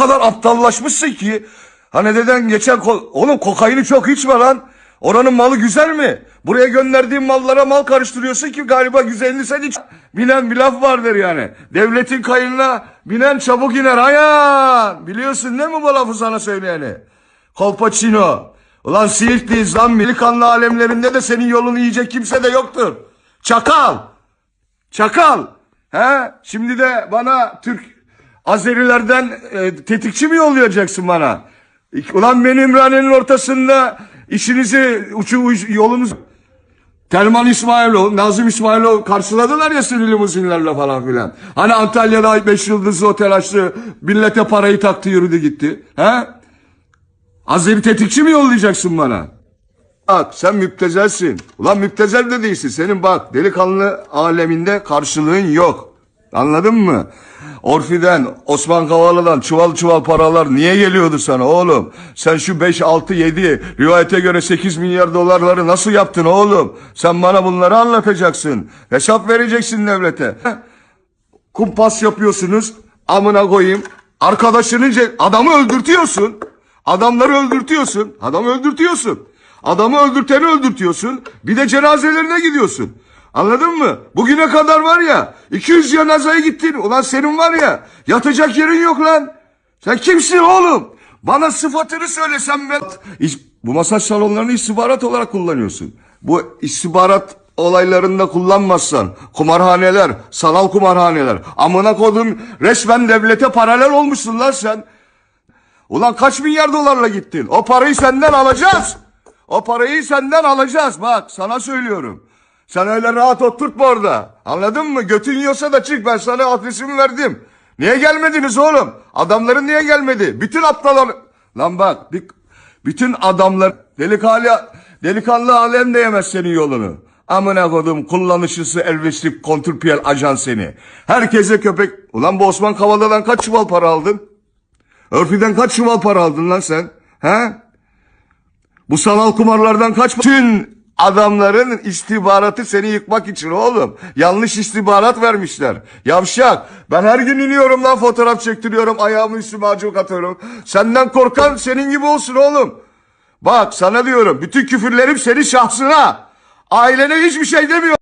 kadar aptallaşmışsın ki. Hani deden geçen ko- oğlum kokaini çok içme lan. Oranın malı güzel mi? Buraya gönderdiğin mallara mal karıştırıyorsun ki galiba güzelini sen iç. Bilen bir laf vardır yani. Devletin kayığına binen çabuk iner ayan. Biliyorsun değil mi bu lafı sana söyleyeni? Kolpaçino. Ulan Siirtliyiz lan milikanlı alemlerinde de senin yolunu yiyecek kimse de yoktur. Çakal. Çakal. He? Şimdi de bana Türk Azerilerden e, tetikçi mi yollayacaksın bana? Ulan beni İmrane'nin ortasında işinizi uçu uç- yolunuz Telman İsmailov, Nazım İsmailov karşıladılar ya seni limuzinlerle falan filan. Hani Antalya'da beş yıldızlı otel açtı, millete parayı taktı yürüdü gitti. He? Azeri tetikçi mi yollayacaksın bana? Bak sen müptezelsin. Ulan müptezel de değilsin. Senin bak delikanlı aleminde karşılığın yok. Anladın mı? Orfi'den, Osman Kavala'dan çuval çuval paralar niye geliyordu sana oğlum? Sen şu 5, 6, 7 rivayete göre 8 milyar dolarları nasıl yaptın oğlum? Sen bana bunları anlatacaksın. Hesap vereceksin devlete. Kumpas yapıyorsunuz. Amına koyayım. Arkadaşının adamı öldürtüyorsun. Adamları öldürtüyorsun. Adamı öldürtüyorsun. Adamı öldürteni öldürtüyorsun. Bir de cenazelerine gidiyorsun. Anladın mı? Bugüne kadar var ya 200 cenazeye gittin. Ulan senin var ya yatacak yerin yok lan. Sen kimsin oğlum? Bana sıfatını söylesen ben... Bu masaj salonlarını istihbarat olarak kullanıyorsun. Bu istihbarat olaylarında kullanmazsan kumarhaneler, sanal kumarhaneler. Amına kodum resmen devlete paralel olmuşsun lan sen. Ulan kaç milyar dolarla gittin? O parayı senden alacağız. O parayı senden alacağız. Bak sana söylüyorum. Sen öyle rahat oturtma orada. Anladın mı? Götün yiyorsa da çık. Ben sana adresimi verdim. Niye gelmediniz oğlum? Adamların niye gelmedi? Bütün aptallar... Lan bak. Bütün adamlar... Delikanlı, delikanlı alem de yemez senin yolunu. Amına kodum kullanışlısı Elvis kontrpiyel ajan seni. Herkese köpek... Ulan bu Osman Kavala'dan kaç çuval para aldın? Örfi'den kaç çuval para aldın lan sen? He? Bu sanal kumarlardan kaç Bütün adamların istihbaratı seni yıkmak için oğlum. Yanlış istihbarat vermişler. Yavşak. Ben her gün iniyorum lan fotoğraf çektiriyorum. Ayağımı üstüme acık atıyorum. Senden korkan senin gibi olsun oğlum. Bak sana diyorum. Bütün küfürlerim senin şahsına. Ailene hiçbir şey demiyor.